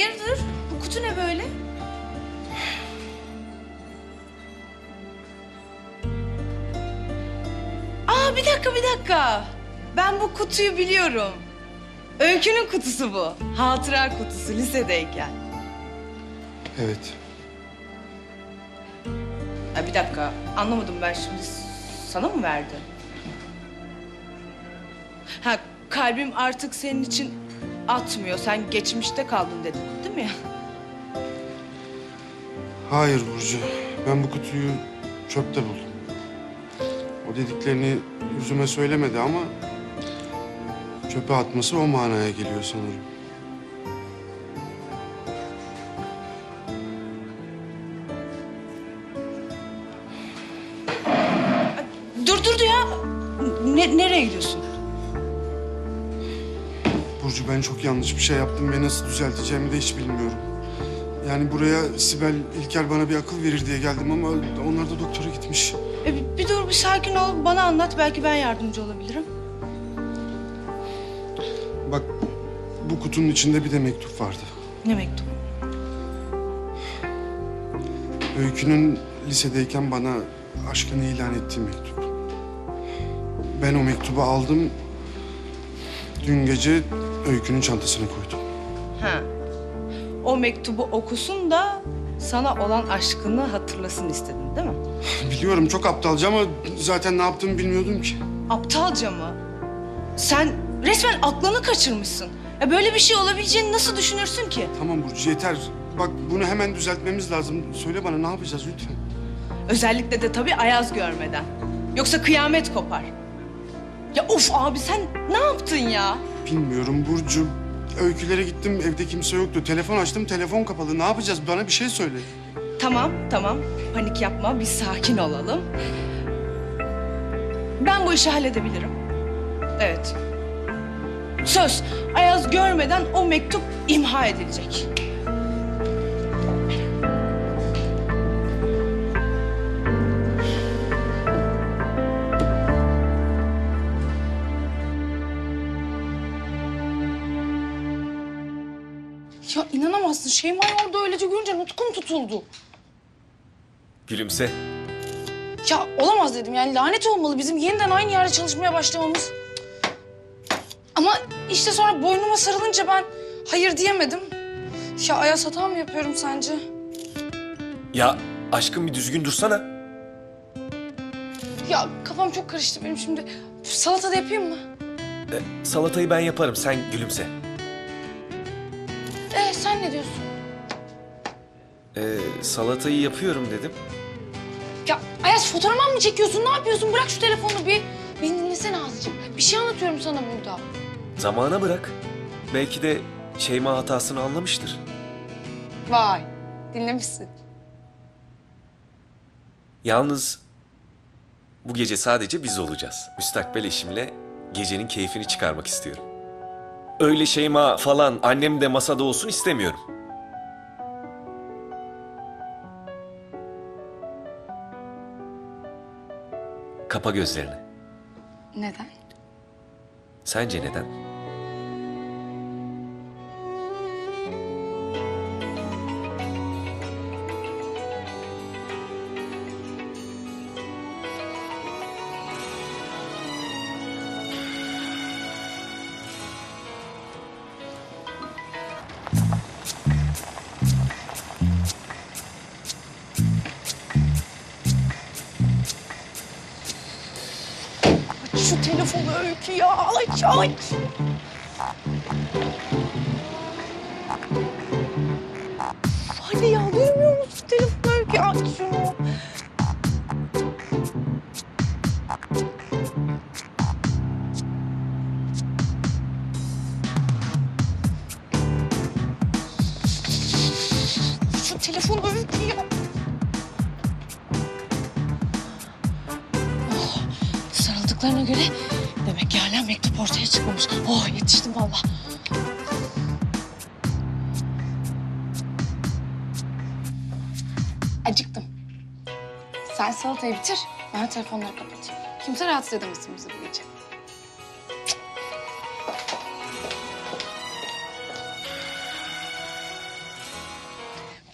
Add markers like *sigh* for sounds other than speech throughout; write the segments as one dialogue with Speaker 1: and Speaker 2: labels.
Speaker 1: Hayırdır? Bu kutu ne böyle? Aa bir dakika bir dakika. Ben bu kutuyu biliyorum. Öykünün kutusu bu. Hatıra kutusu lisedeyken.
Speaker 2: Evet.
Speaker 1: Ha, bir dakika anlamadım ben şimdi. Sana mı verdi? Ha kalbim artık senin için atmıyor. Sen geçmişte kaldın dedin değil mi?
Speaker 2: Hayır Burcu. Ben bu kutuyu çöpte buldum. O dediklerini yüzüme söylemedi ama... ...çöpe atması o manaya geliyor sanırım.
Speaker 1: Dur dur ya. Ne, nereye gidiyorsun?
Speaker 2: Burcu ben çok yanlış bir şey yaptım ve nasıl düzelteceğimi de hiç bilmiyorum. Yani buraya Sibel, İlker bana bir akıl verir diye geldim ama onlar da doktora gitmiş.
Speaker 1: E, bir, bir dur bir sakin ol. Bana anlat. Belki ben yardımcı olabilirim.
Speaker 2: Bak bu kutunun içinde bir de mektup vardı.
Speaker 1: Ne mektubu?
Speaker 2: Öykü'nün lisedeyken bana aşkını ilan ettiği mektup. Ben o mektubu aldım. Dün gece Öykü'nün çantasına koydum.
Speaker 1: Ha. O mektubu okusun da sana olan aşkını hatırlasın istedin değil mi? *sighs*
Speaker 2: Biliyorum çok aptalca ama zaten ne yaptığımı bilmiyordum ki.
Speaker 1: Aptalca mı? Sen resmen aklını kaçırmışsın. Ya böyle bir şey olabileceğini nasıl düşünürsün ki?
Speaker 2: Tamam Burcu yeter. Bak bunu hemen düzeltmemiz lazım. Söyle bana ne yapacağız lütfen.
Speaker 1: Özellikle de tabii Ayaz görmeden. Yoksa kıyamet kopar. Ya of abi sen ne yaptın ya?
Speaker 2: Bilmiyorum Burcu. Öykülere gittim evde kimse yoktu. Telefon açtım telefon kapalı. Ne yapacağız? Bana bir şey söyle.
Speaker 1: Tamam, tamam. Panik yapma, bir sakin olalım. Ben bu işi halledebilirim. Evet. Söz, Ayaz görmeden o mektup imha edilecek.
Speaker 3: İnanamazsın. Şeyma'yı orada öylece görünce nutkum tutuldu.
Speaker 4: Gülümse.
Speaker 3: Ya olamaz dedim yani lanet olmalı bizim yeniden aynı yerde çalışmaya başlamamız. Ama işte sonra boynuma sarılınca ben hayır diyemedim. Ya Ayas hata mı yapıyorum sence?
Speaker 4: Ya aşkım bir düzgün dursana.
Speaker 3: Ya kafam çok karıştı benim şimdi. Salata da yapayım mı?
Speaker 4: E, salatayı ben yaparım sen gülümse.
Speaker 3: Ee sen ne diyorsun?
Speaker 4: E, salatayı yapıyorum dedim.
Speaker 3: Ya Ayas fotoğrafımı mı çekiyorsun? Ne yapıyorsun? Bırak şu telefonu bir. Beni dinlesene azıcık. Bir şey anlatıyorum sana burada.
Speaker 4: Zamana bırak. Belki de Şeyma hatasını anlamıştır.
Speaker 3: Vay dinlemişsin.
Speaker 4: Yalnız bu gece sadece biz olacağız. Müstakbel eşimle gecenin keyfini çıkarmak istiyorum. Öyle Şeyma falan annem de masada olsun istemiyorum. Kapa gözlerini.
Speaker 3: Neden?
Speaker 4: Sence neden?
Speaker 3: Telefonu Öykü ya. Aç aç. Hadi ya duymuyor musun telefonu Öykü? Aç şunu. Şu telefonu Öykü ya. Sarıldıklarına göre demek ki hala mektup ortaya çıkmamış. Oh yetiştim vallahi. Acıktım. Sen salatayı bitir, ben telefonları kapatayım. Kimse rahatsız edemesin bizi bu gece.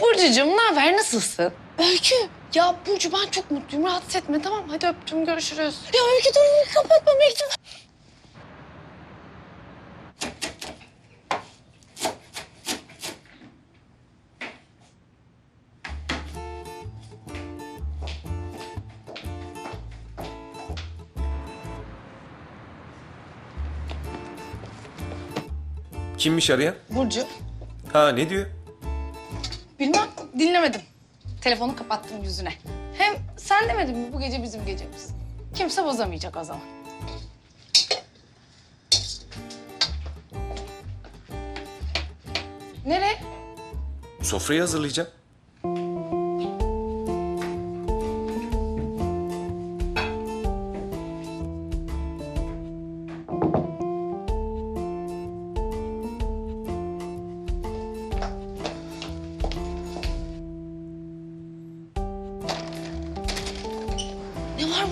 Speaker 3: Burcucuğum ne haber nasılsın? Öykü. Ya Burcu ben çok mutluyum rahatsız etme tamam mı? Hadi öptüm görüşürüz. Ya Öykü dur kapatma mektup.
Speaker 4: Kimmiş arayan?
Speaker 3: Burcu.
Speaker 4: Ha ne diyor?
Speaker 3: Bilmem dinlemedim. Telefonu kapattım yüzüne. Hem sen demedin mi bu gece bizim gecemiz? Kimse bozamayacak o zaman. Nereye?
Speaker 4: Sofrayı hazırlayacağım.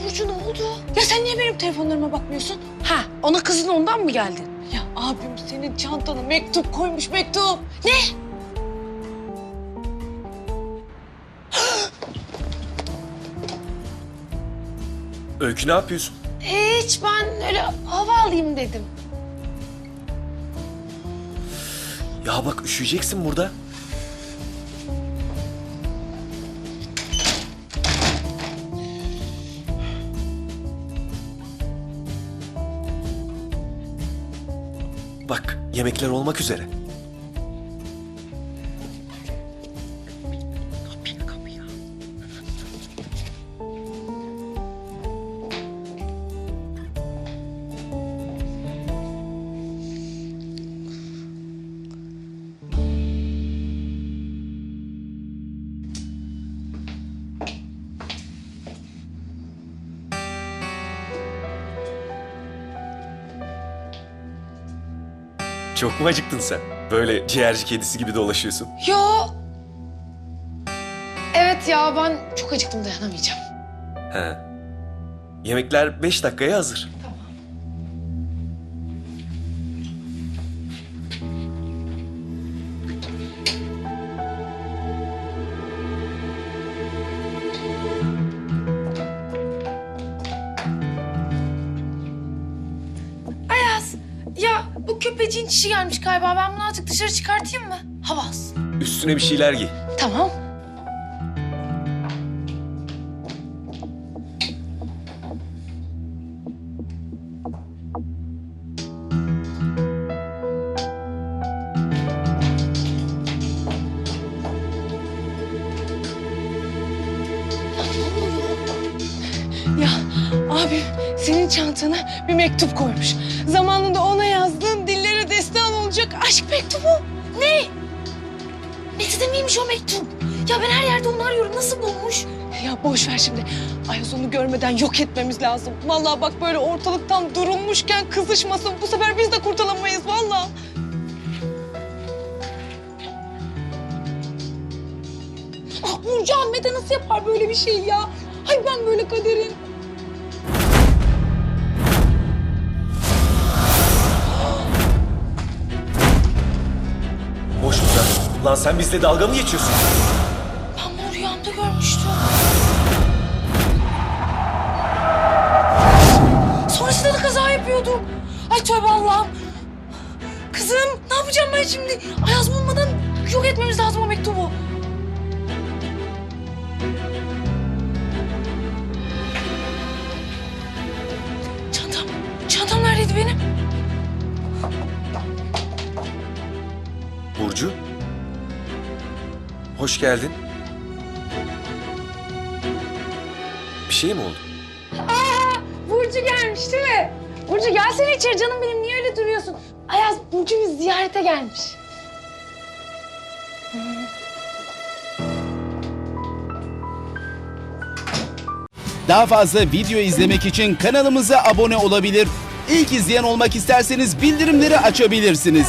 Speaker 3: Burcu ne oldu? Ya sen niye benim telefonlarıma bakmıyorsun? Ha ona kızın ondan mı geldin? Ya abim senin çantana mektup koymuş mektup. Ne? *gasps*
Speaker 4: Öykü ne yapıyorsun?
Speaker 3: Hiç ben öyle hava alayım dedim.
Speaker 4: Ya bak üşüyeceksin burada. Bak yemekler olmak üzere. Çok mu acıktın sen? Böyle ciğerci kedisi gibi dolaşıyorsun.
Speaker 3: Yo. Evet ya ben çok acıktım dayanamayacağım.
Speaker 4: He. Yemekler beş dakikaya hazır.
Speaker 3: Köpeciğin çişi gelmiş galiba. Ben bunu azıcık dışarı çıkartayım mı? Hava alsın.
Speaker 4: Üstüne bir şeyler giy.
Speaker 3: Tamam.
Speaker 1: Ya abi senin çantana bir mektup koymuş. Zamanında ona olacak aşk mektubu.
Speaker 3: Ne? Metin'de miymiş o mektup? Ya ben her yerde onu arıyorum. Nasıl bulmuş?
Speaker 1: Ya boş ver şimdi. Ayaz onu görmeden yok etmemiz lazım. Vallahi bak böyle ortalıktan durulmuşken kızışmasın. Bu sefer biz de kurtulamayız vallahi.
Speaker 3: Ah Burcu Ahmet'e nasıl yapar böyle bir şey ya? Ay ben böyle kaderin.
Speaker 4: Sen? Lan sen bizle dalga mı geçiyorsun?
Speaker 3: Ben bunu rüyamda görmüştüm. Sonrasında da kaza yapıyordum. Ay tövbe Allah'ım. Kızım ne yapacağım ben şimdi? Ayaz bulmadan yok etmemiz lazım o mektubu. Çantam, çantam neredeydi benim?
Speaker 4: Burcu. Hoş geldin. Bir şey mi oldu?
Speaker 3: Burcu gelmiş değil mi? Burcu gelsene içeri canım benim. Niye öyle duruyorsun? Ayaz Burcu bizi ziyarete gelmiş.
Speaker 5: Daha fazla video izlemek için kanalımıza abone olabilir. İlk izleyen olmak isterseniz bildirimleri açabilirsiniz.